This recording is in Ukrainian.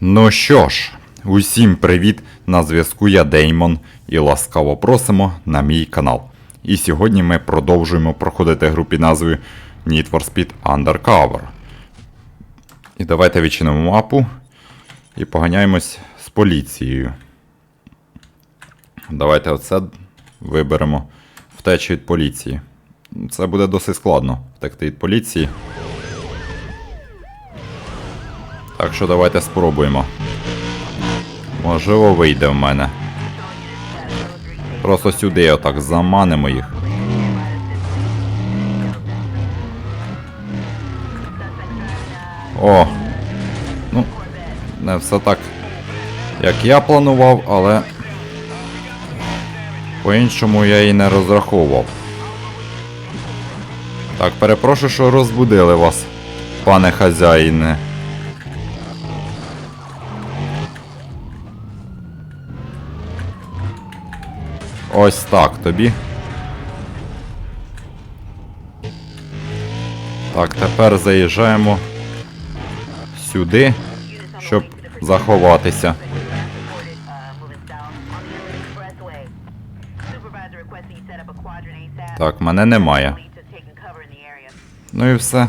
Ну що ж, усім привіт! На зв'язку я Деймон і ласкаво просимо на мій канал. І сьогодні ми продовжуємо проходити гру під назвою Need for Speed Undercover. І давайте відчинимо мапу і поганяємось з поліцією. Давайте оце виберемо втечі від поліції. Це буде досить складно втекти від поліції. Так що давайте спробуємо. Можливо, вийде в мене. Просто сюди отак заманимо їх. О! Ну, не все так, як я планував, але по-іншому я і не розраховував. Так, перепрошую, що розбудили вас, пане хазяїне. Ось так тобі. Так, тепер заїжджаємо сюди, щоб заховатися. Так, мене немає. Ну і все.